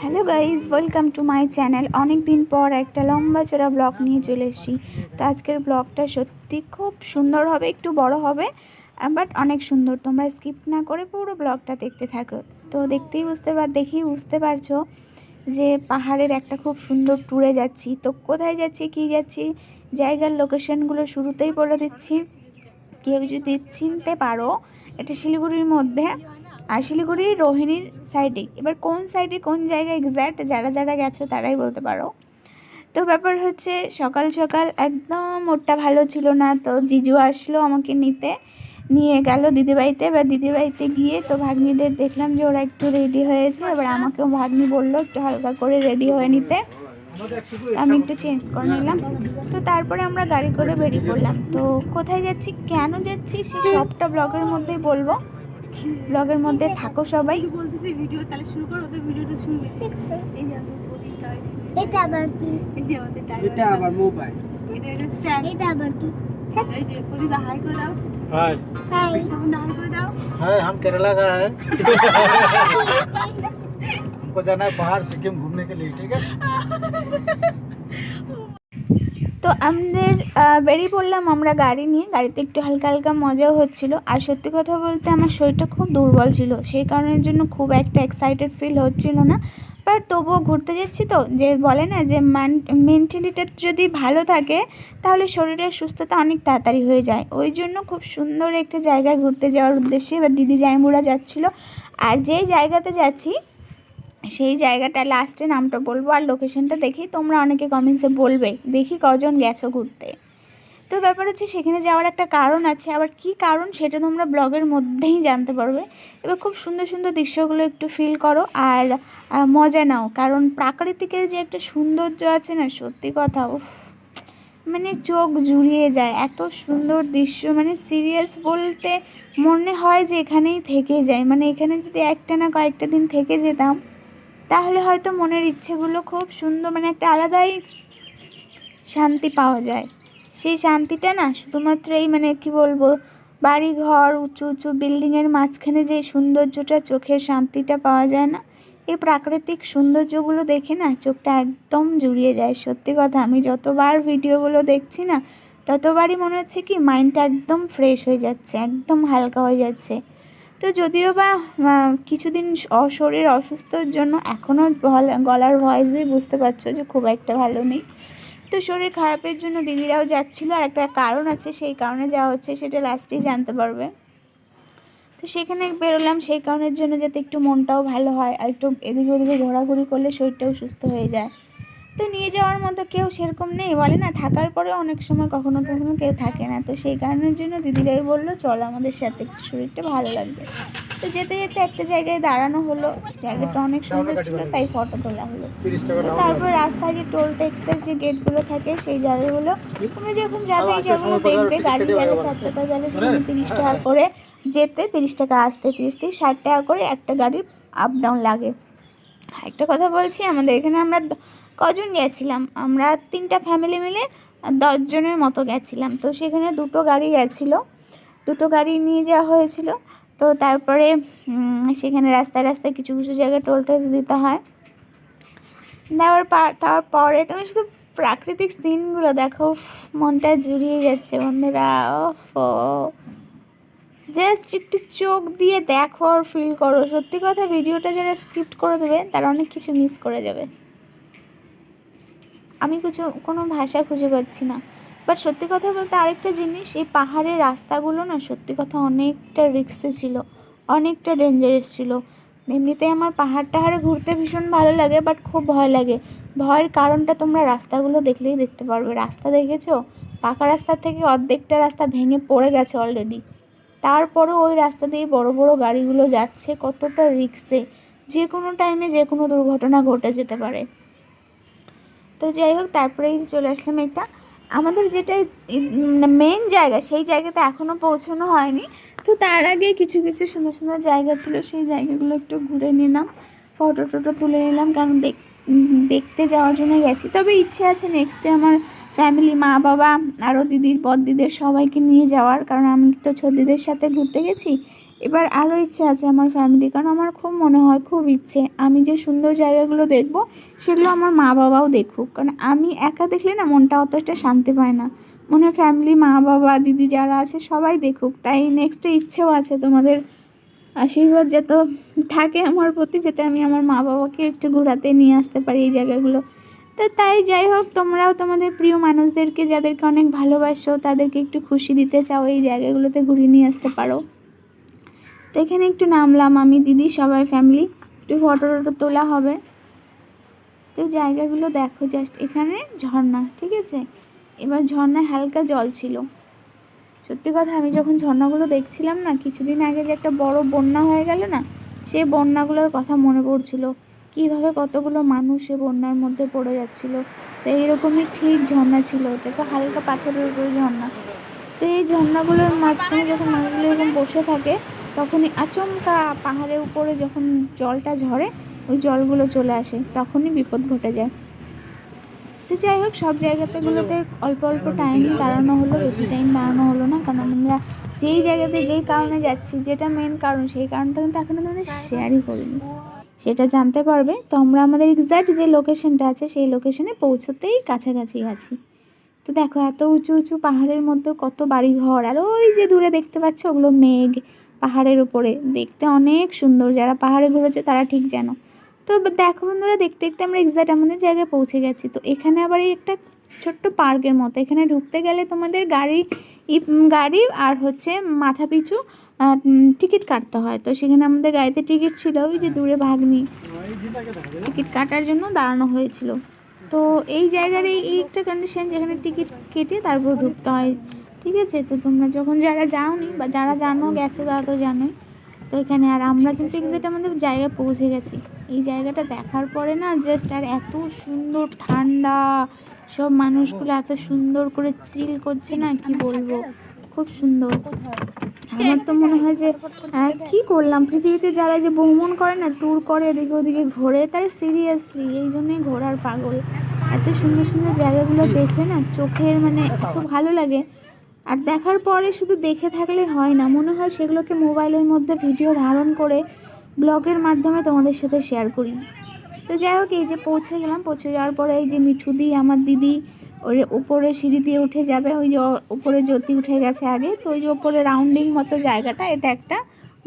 Hello guys welcome to my channel অনেক দিন পর একটা লম্বা চড়া ব্লগ নিয়ে চলে এসেছি। তো আজকের ব্লগটা সত্যি খুব সুন্দর হবে, একটু বড় হবে বাট অনেক সুন্দর। তোমরা স্কিপ না করে পুরো ব্লগটা দেখতে থাকো। তো দেখতেই বুঝতে পার দেখেই বুঝতে পারছ যে পাহাড়ের একটা খুব সুন্দর ট্যুরে যাচ্ছি। তো কোথায় যাচ্ছি, কী যাচ্ছি, জায়গার লোকেশনগুলো শুরুতেই বলে দিচ্ছি। কেউ যদি চিনতে পারো, এটা শিলিগুড়ির মধ্যে। আর শিলিগুড়ির রোহিণীর সাইডে এবার কোন সাইডে কোন জায়গায় এক্স্যাক্ট যারা যারা গেছো তারাই বলতে পারো। তো ব্যাপার হচ্ছে সকাল সকাল একদম ওরটা ভালো ছিল না তো জিজু আসলো আমাকে নিতে। নিয়ে গেল দিদিবাড়িতে এবার দিদিবাড়িতে গিয়ে তো ভাগ্নিদের দেখলাম যে ওরা একটু রেডি হয়েছে এবার আমাকেও ভাগ্নি বলল একটু হালকা করে রেডি হয়ে নিতে। আমি একটু চেঞ্জ করে নিলাম। তো তারপরে আমরা গাড়ি করে বেরিয়ে পড়লাম। তো কোথায় যাচ্ছি কেন যাচ্ছি সে সবটা ব্লগের মধ্যেই বলব। ব্লগের মধ্যে থাকো সবাই বলতেছি ভিডিও তাহলে শুরু করো ওদের ভিডিওটা শুরু দেখছো এই যে আমাদের প্রদীপ তাই এটা আবার কি এই যে আমাদের টাইম এটা আবার মোবাইল এটা এটা স্ট্যান্ড এটা আবার কি এই যে প্রদীপ হাই করে দাও हाय হাই সাবুন হাই করে দাও हाय हम केरला का है हमको जाना है बाहर सिक्किम घूमने के लिए ठीक है তো আমাদের বেরিয়ে পড়লাম আমরা গাড়ি নিয়ে। গাড়িতে একটু হালকা হালকা মজাও হচ্ছিল। আর সত্যি কথা বলতে আমার শরীরটা খুব দুর্বল ছিল। সেই কারণের জন্য খুব একটা এক্সাইটেড ফিল হচ্ছিল না। বাট তবুও ঘুরতে যাচ্ছি তো। যে বলে না যে মান মেন্টালিটা যদি ভালো থাকে, তাহলে শরীরের সুস্থতা অনেক তাড়াতাড়ি হয়ে যায়। ওই জন্য খুব সুন্দর একটা জায়গায় ঘুরতে যাওয়ার উদ্দেশ্যে এবার দিদি জাইমুরা যাচ্ছিল। আর যেই জায়গাতে যাচ্ছি সেই জায়গাটা লাস্টে নামটা বলব আর লোকেশনটা দেখেই তোমরা অনেকে কমেন্টসে বলবে, দেখি কজন গেছো ঘুরতে। তো ব্যাপার হচ্ছে সেখানে যাওয়ার একটা কারণ আছে, আবার কি কারণ সেটা তোমরা ব্লগের মধ্যেই জানতে পারবে। এবার খুব সুন্দর সুন্দর দৃশ্যগুলো একটু ফিল করো আর মজা নাও, কারণ প্রাকৃতিকের যে একটা সৌন্দর্য আছে না, সত্যি কথা, উফ মানে চোখ জুড়িয়ে যায়, এত সুন্দর দৃশ্য মানে সিরিয়াস বলতে মনে হয় যে এখানেই থেকে যায়। মানে এখানে যদি একটা না কয়েকটা দিন থেকে যেতাম তাহলে হয়তো মনের ইচ্ছেগুলো খুব সুন্দর মানে একটা আলাদাই শান্তি পাওয়া যায়। সেই শান্তিটা না শুধুমাত্র এই মানে কি বলব বাড়ি ঘর উঁচু উঁচু বিল্ডিংয়ের মাঝখানে যে সৌন্দর্যটা, চোখের শান্তিটা পাওয়া যায় না, এই প্রাকৃতিক সৌন্দর্যগুলো দেখে না চোখটা একদম জুড়িয়ে যায়। সত্যি কথা, আমি যতবার ভিডিওগুলো দেখছি না, ততবারই মনে হচ্ছে কি মাইন্ডটা একদম ফ্রেশ হয়ে যাচ্ছে, একদম হালকা হয়ে যাচ্ছে। তো যদিও বা কিছুদিন শরীর অসুস্থর জন্য এখনও গলার ভয়েসেই বুঝতে পারছ যে খুব একটা ভালো নেই। তো শরীর খারাপের জন্য দিদিরাও যাচ্ছিল আর একটা কারণ আছে, সেই কারণে যাওয়া হচ্ছে, সেটা লাস্টেই জানতে পারবে। তো সেখানে বেরোলাম, সেই কারণের জন্য যাতে একটু মনটাও ভালো হয়, আর একটু এদিকে ওদিকে ঘোরাঘুরি করলে শরীরটাও সুস্থ হয়ে যায়। তো নিয়ে যাওয়ার মতো কেউ সেরকম নেই। বলে না, থাকার পরে অনেক সময় কখনো কখনো কেউ থাকে না। তো সেই কারণের জন্য দিদিরাই বলল, চল আমাদের সাথে একটু শরীরটা ভালো লাগবে। তো যেতে যেতে একটা জায়গায় দাঁড়ানো হলো। জায়গাটা অনেক সুন্দর ছিল, তাই ফটো তোলা হলো। তিরিশ তারপর রাস্তায় যে টোল ট্যাক্সের যে গেটগুলো থাকে, সেই জায়গাগুলো তুমি যখন যাবে, এই জায়গাগুলো দেখবে। গাড়ি গেলে চার চাকা গেলে সেখানে তিরিশ টাকা করে যেতে তিরিশ টাকা, আসতে তিরিশ থেকে ষাট টাকা করে একটা গাড়ির আপ ডাউন লাগে। একটা কথা বলছি, আমাদের এখানে আমরা কজন গেছিলাম? আমরা তিনটা ফ্যামিলি মিলে দশজনের মতো গেছিলাম। তো সেখানে দুটো গাড়ি গেছিল। দুটো গাড়ি নিয়ে যাওয়া হয়েছিল। তো তারপরে সেখানে রাস্তায় রাস্তায় কিছু কিছু জায়গায় টোল ট্যাক্স দিতে হয়। দেওয়ার পর তারপরে তুমি শুধু প্রাকৃতিক সিনগুলো দেখো। মনটা জুড়িয়ে যাচ্ছে বন্ধুরা। ও। জাস্ট একটু চোখ দিয়ে দেখো আর ফিল করো। সত্যি কথা ভিডিওটা যারা স্কিপ্ট করে দেবে, তারা অনেক কিছু মিস করে যাবে। আমি কিছু, কোনো ভাষা খুঁজে পাচ্ছি না। বাট সত্যি কথা বলতে আরেকটা জিনিস, এই পাহাড়ের রাস্তাগুলো না সত্যি কথা অনেকটা রিক্সে ছিল, অনেকটা ডেঞ্জারাস ছিল। এমনিতে আমার পাহাড় টাহাড়ে ঘুরতে ভীষণ ভালো লাগে বাট খুব ভয় লাগে। ভয়ের কারণটা তোমরা রাস্তাগুলো দেখলেই দেখতে পারবে। রাস্তা দেখেছ? পাকা রাস্তা থেকে অর্ধেকটা রাস্তা ভেঙে পড়ে গেছে অলরেডি তারপরেও ওই রাস্তা দিয়ে বড় বড় গাড়িগুলো যাচ্ছে, কতটা রিক্সে যে কোনো টাইমে যে কোনো দুর্ঘটনা ঘটে যেতে পারে। তো যাই হোক তারপরেই চলে আসলাম একটা আমাদের যেটা মেন জায়গা, সেই জায়গাতে এখনও পৌঁছানো হয়নি। তো তার আগে কিছু কিছু সুন্দর সুন্দর জায়গা ছিল, সেই জায়গাগুলো একটু ঘুরে নিলাম। ফটো টটো তুলে নিলাম, কারণ দেখ দেখতে যাওয়ার জন্য গেছি। তবে ইচ্ছে আছে নেক্সটে আমার ফ্যামিলি মা, বাবা, আরও দিদির বদ দিদির সবাইকে নিয়ে যাওয়ার, কারণ আমি তো দিদির সাথে ঘুরতে গেছি। এবার আরও ইচ্ছে আছে আমার ফ্যামিলি কারণ আমার খুব মনে হয়, খুব ইচ্ছে। আমি যে সুন্দর জায়গাগুলো দেখব, সেগুলো আমার মা বাবাও দেখুক। কারণ আমি একা দেখলে না মনটা অতটা শান্তি পায় না। মনে হয় ফ্যামিলি মা বাবা, দিদি যারা আছে, সবাই দেখুক। তাই নেক্সটে ইচ্ছেও আছে তোমাদের আশীর্বাদ যত থাকে আমার প্রতি, যাতে আমি আমার মা বাবাকে একটু ঘোরাতে নিয়ে আসতে পারি এই জায়গাগুলো। তো তাই যাই হোক, তোমরাও তোমাদের প্রিয় মানুষদেরকে, যাদেরকে অনেক ভালোবাসো, তাদেরকে একটু খুশি দিতে চাও, এই জায়গাগুলোতে ঘুরিয়ে নিয়ে আসতে পারো। তো এখানে একটু নামলাম আমি, দিদি, সবাই ফ্যামিলি একটু ফটো টটো তোলা হবে। তো জায়গাগুলো দেখো জাস্ট এখানে ঝর্ণা, ঠিক আছে? এবার ঝর্ণায় হালকা জল ছিল। সত্যি কথা, আমি যখন ঝর্ণাগুলো দেখছিলাম না, কিছুদিন আগে যে একটা বড় বন্যা হয়ে গেল না, সেই বন্যাগুলোর কথা মনে পড়ছিল। কীভাবে কতগুলো মানুষ সে বন্যার মধ্যে পড়ে যাচ্ছিল। তো এইরকমই ঠিক ঝর্ণা ছিল। ওটা তো হালকা পাথরের উপরে ঝর্ণা। তো এই ঝর্ণাগুলোর মাঝখানে যখন মানুষগুলো এরকম বসে থাকে তখনই আচমকা পাহাড়ের উপরে যখন জলটা ঝরে, ওই জলগুলো চলে আসে, তখনই বিপদ ঘটে যায়। তো যাই হোক, সব জায়গাতেগুলোতে অল্প অল্প টাইম দাঁড়ানো হলো, বেশি টাইম দাঁড়ানো হলো না, কারণ আমরা যেই জায়গাতে যেই কারণে যাচ্ছি, যেটা মেন কারণ, সেই কারণটা কিন্তু এখনও তোমাদের শেয়ারই করিনি। সেটা জানতে পারবে তো আমরা আমাদের এক্স্যাক্ট যে লোকেশনটা আছে, সেই লোকেশনে পৌঁছতেই কাছাকাছি আছি। তো দেখো, এত উঁচু উঁচু পাহাড়ের মধ্যে কত বাড়ি ঘর আর ওই যে দূরে দেখতে পাচ্ছ, ওগুলো মেঘ। পাহাড়ের উপরে। দেখতে অনেক সুন্দর। যারা পাহাড়ে ঘুরেছে তারা ঠিক জানো। তো দেখো বন্ধুরা, দেখতে দেখতে আমরা এক্স্যাক্ট আমাদের জায়গায় পৌঁছে গেছি। তো এখানে আবার এই একটা ছোট্ট পার্কের মতো। এখানে ঢুকতে গেলে তোমাদের গাড়ি গাড়ি আর হচ্ছে মাথা পিছু টিকিট কাটতে হয়। তো সেখানে আমাদের গাড়িতে টিকিট ছিল, ওই যে দূরে ভাগ্নি। টিকিট কাটার জন্য দাঁড়ানো হয়েছিল। তো এই জায়গার এই একটা কন্ডিশন যেখানে টিকিট কেটে তারপর ঢুকতে হয়। ঠিক আছে? তো তোমরা যখন যারা যাওনি বা যারা জানো গেছো তারা তো জানোই। তো এখানে আর আমরা কিন্তু এক্সাক্ট আমাদের জায়গায় পৌঁছে গেছি। এই জায়গাটা দেখার পরে না জাস্ট আর এত সুন্দর ঠান্ডা সব মানুষগুলো এত সুন্দর করে চিল করছে না কি বলব? খুব সুন্দর। আমার তো মনে হয় যে কি করলাম? পৃথিবীতে যারা যে ভ্রমণ করে না ট্যুর করে এদিকে ওদিকে ঘোরে তারা সিরিয়াসলি এই জন্যই ঘোরার পাগল। এত সুন্দর সুন্দর জায়গাগুলো দেখে না চোখের মানে এত ভালো লাগে। আর দেখার পরে শুধু দেখে থাকলে হয় না। মনে হয় সেগুলোকে মোবাইলের মধ্যে ভিডিও ধারণ করে ব্লগের মাধ্যমে তোমাদের সাথে শেয়ার করি। তো যাই হোক, এই যে পৌঁছে গেলাম। পৌঁছে যাওয়ার পরে এই যে মিঠু দি, আমার দিদি, ওর উপরে সিঁড়ি দিয়ে উঠে যাবে। ওই যে ও- উপরে জ্যোতি উঠে গেছে আগে। তো ওই যে উপরে রাউন্ডিং মতো জায়গাটা, এটা একটা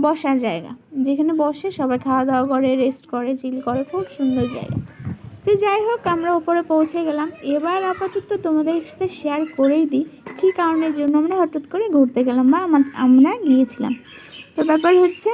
বসার জায়গা। যেখানে বসে সবাই খাওয়া দাওয়া করে রেস্ট করে চিল করে। খুব সুন্দর জায়গা। তো যাই হোক, আমরা উপরে পৌঁছে গেলাম। এবার আপাতত তোমাদের সাথে শেয়ার করেই দিই কী কারণের জন্য আমরা হঠাৎ করে ঘুরতে গেলাম বা আমা- আমরা গিয়েছিলাম। তো ব্যাপার হচ্ছে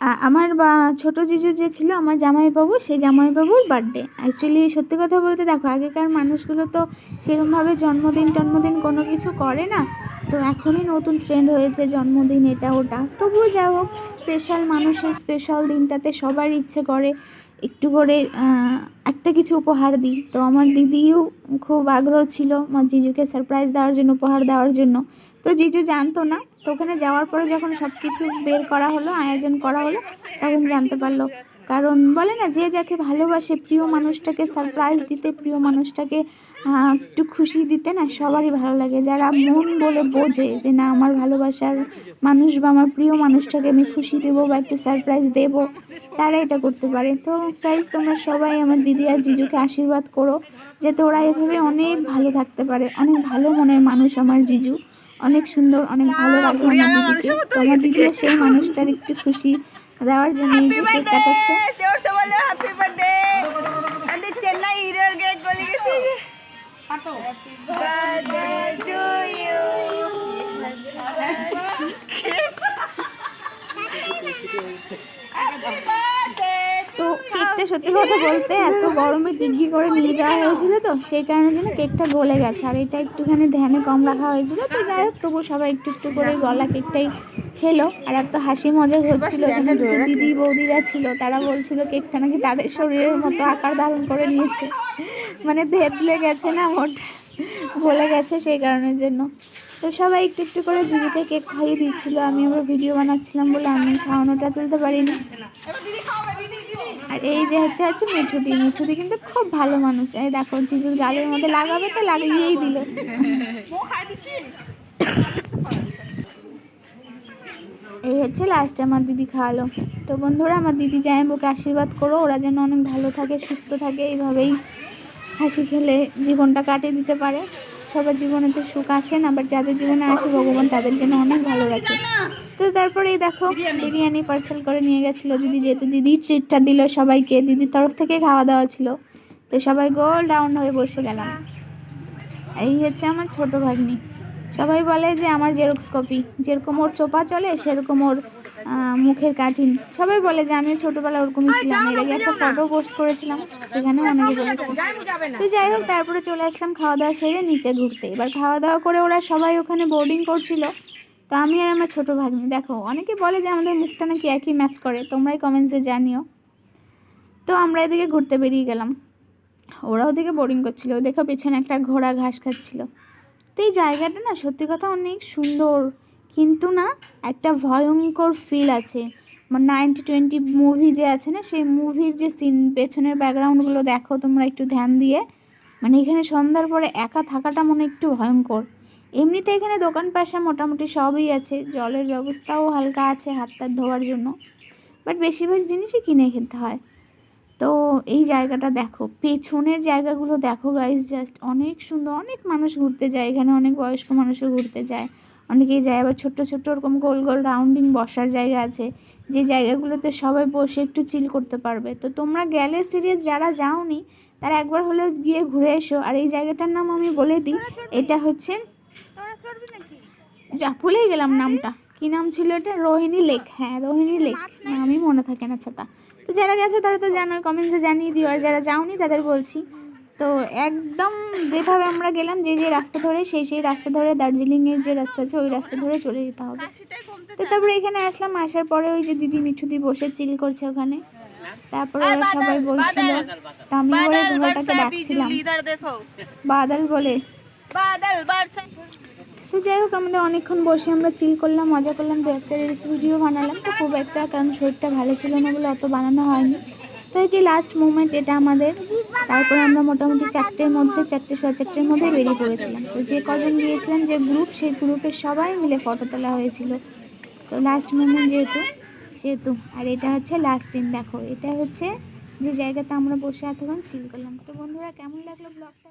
আমার বা, ছোটো জিজু যে ছিল, আমার জামাইবাবু সেই জামাইবাবুর বার্থডে অ্যাকচুয়ালি সত্যি কথা বলতে দেখো, আগেকার মানুষগুলো তো সেরকমভাবে জন্মদিন টন্মদিন কোনো কিছু করে না। তো এখনই নতুন ট্রেন্ড হয়েছে জন্মদিন, এটা, ওটা। তবুও যা হোক স্পেশাল মানুষের স্পেশাল দিনটাতে সবার ইচ্ছে করে একটু করে একটা কিছু উপহার দিই। তো আমার দিদিও খুব আগ্রহ ছিল আমার জিজুকে সারপ্রাইজ দেওয়ার জন্য, উপহার দেওয়ার জন্য। তো জিজু জানতো না। তো ওখানে যাওয়ার পরে যখন সব কিছু বের করা হলো, আয়োজন করা হলো, তখন জানতে পারল। কারণ বলে না, যে যাকে ভালোবাসে, প্রিয় মানুষটাকে সারপ্রাইজ দিতে, প্রিয় মানুষটাকে একটু খুশি দিতে না সবারই ভালো লাগে। যারা মন বলে বোঝে যে না আমার ভালোবাসার মানুষ বা আমার প্রিয় মানুষটাকে আমি খুশি দেবো বা একটু সারপ্রাইজ দেবো তারা এটা করতে পারে। তো প্রাইজ তোমরা সবাই আমার দিদি আর জিজুকে আশীর্বাদ করো যাতে ওরা এভাবে অনেক ভালো থাকতে পারে। অনেক ভালো মনের মানুষ আমার জিজু। অনেক সুন্দর অনেক ভালো লাগে আমার দিদিকে। তো আমার দিদিও সেই মানুষটার একটু খুশি দেওয়ার জন্য এই যে কেক কাটাচ্ছে জোরসে বলো হ্যাপি বার্থডে আমি চেন্নাই হিরোর গেট বলে গেছি টু তো কেকটা সত্যি কথা বলতে এত গরমে ডিগ্রি করে নিয়ে যাওয়া হয়েছিল তো সেই কারণে যেন কেকটা গলে গেছে। আর এটা একটুখানি ধ্যানে কম রাখা হয়েছিল তো যাই হোক তবু সবাই একটু একটু করে গলা কেকটাই খেলো। আর এত হাসি মজা হচ্ছিল এখানে কিছু দিদি বৌদিরা ছিল তারা বলছিল কেকটা নাকি তাদের শরীরের মতো আকার ধারণ করে নিয়েছে। মানে ধেতলে গেছে না মোট গলে গেছে সেই কারণের জন্য। তো সবাই একটু একটু করে জিজুকে কেক খাইয়ে দিচ্ছিল। আমি আবার ভিডিও বানাচ্ছিলাম বলে আমি খাওয়ানোটা তুলতে পারিনি। আর এই যে হচ্ছে হচ্ছে মিঠুদি। মিঠুদি কিন্তু খুব ভালো মানুষ। এই দেখো জিজুর গালের মধ্যে লাগাবে তো লাগিয়েই দিল। এই হচ্ছে লাস্টে আমার দিদি খাওয়ালো। তো বন্ধুরা, আমার দিদি জামাইবাবুকে আশীর্বাদ করো। ওরা যেন অনেক ভালো থাকে, সুস্থ থাকে, এইভাবেই হাসি খেলে জীবনটা কাটিয়ে দিতে পারে। সবার জীবনে তো সুখ আসে না আবার যাদের জীবনে আসে, ভগবান তাদের জন্য অনেক ভালো রাখে। তো তারপরে দেখো, বিরিয়ানি পার্সেল করে নিয়ে গেছিল দিদি, যেহেতু দিদি ট্রিটটা দিল সবাইকে, দিদির তরফ থেকে খাওয়া দাওয়া ছিল। তো সবাই গোল রাউন্ড হয়ে বসে গেলাম। এই হচ্ছে আমার ছোট ভাগ্নি। সবাই বলে যে আমার জেরক্স কপি যেরকম ওর চোপা চলে, সেরকম ওর মুখের কাঠিন। সবাই বলে যে আমি ছোটবেলা ওরকমই ছিলাম। এর আগে একটা ফটো পোস্ট করেছিলাম সেখানে অনেকে বলেছে। তো যাই হোক তারপরে চলে আসলাম খাওয়া দাওয়া সেরে নিচে ঘুরতে। এবার খাওয়া দাওয়া করে ওরা সবাই ওখানে বোর্ডিং করছিল। তো আমি আর আমার ছোটো ভাগ্নি। দেখো অনেকে বলে যে আমাদের মুখটা নাকি একই ম্যাচ করে। তোমরাই কমেন্টসে জানিও। তো আমরা এদিকে ঘুরতে বেরিয়ে গেলাম। ওরা ওদিকে বোরিং করছিল। দেখো পেছনে একটা ঘোড়া ঘাস খাচ্ছিল। তো এই জায়গাটা না সত্যি কথা অনেক সুন্দর। কিন্তু না, একটা ভয়ঙ্কর ফিল আছে। নাইনটি টোয়েন্টি মুভি যে আছে না, সেই মুভির যে সিন পেছনের ব্যাকগ্রাউন্ডগুলো দেখো তোমরা একটু ধ্যান দিয়ে। মানে এখানে সন্ধ্যার পরে একা থাকাটা মনে একটু ভয়ঙ্কর। এমনিতে এখানে দোকান পাশা মোটামুটি সবই আছে, জলের ব্যবস্থাও হালকা আছে হাত টাত ধোয়ার জন্য। বাট বেশিরভাগ জিনিসই কিনে খেতে হয়। তো এই জায়গাটা দেখো, পেছনের জায়গাগুলো দেখো গাইজ জাস্ট অনেক সুন্দর, অনেক মানুষ ঘুরতে যায় এখানে, অনেক বয়স্ক মানুষও ঘুরতে যায়। অনেকেই যায় আবার ছোট্ট ছোট্ট ওরকম গোল গোল রাউন্ডিং বসার জায়গা আছে যে জায়গাগুলোতে সবাই বসে একটু চিল করতে পারবে। তো তোমরা গেলে সিরিজ যারা যাওনি তারা একবার হলেও গিয়ে ঘুরে এসো। আর এই জায়গাটার নাম আমি বলে দিই এটা হচ্ছে যা ভুলেই গেলাম নামটা। কি নাম ছিল এটা? রোহিণী লেক। হ্যাঁ রোহিণী লেক। আমি মনে থাকে না ছাতা। তো যারা গেছে তারা তো জানোই কমেন্টসে জানিয়ে দিও। আর যারা যাওনি তাদের বলছি তো একদম যেভাবে আমরা গেলাম যে যে রাস্তা ধরে সেই সেই রাস্তা ধরে দার্জিলিংয়ের যে রাস্তা আছে ওই রাস্তা ধরে চলে যেতে হবে। তো তারপরে এখানে আসলাম আসার পরে ওই যে দিদি মিঠুদি বসে চিল করছে ওখানে। তারপরে সবাই বলছিল আমি বলে ডাকছিলাম। বাদাল বলে তো যাই হোক আমাদের অনেকক্ষণ বসে আমরা চিল করলাম মজা করলাম দু একটা রিলস ভিডিও বানালাম। তো খুব একটা কারণ শরীরটা ভালো ছিল না বলে অত বানানো হয়নি। তো এই যে লাস্ট মুভমেন্ট এটা আমাদের, তারপরে আমরা মোটামুটি চারটের মধ্যে, চারটে সোয়া চারটের মধ্যে বেরিয়ে পড়েছিলাম। তো যে কজন গিয়েছিলাম, যে গ্রুপ সেই গ্রুপের সবাই মিলে ফটো তোলা হয়েছিল। তো লাস্ট মুভমেন্ট যেহেতু, সেহেতু। আর এটা হচ্ছে লাস্ট দিন দেখো। এটা হচ্ছে যে জায়গাতে আমরা বসে এতক্ষণ চিল করলাম। তো বন্ধুরা, কেমন লাগল ব্লগটা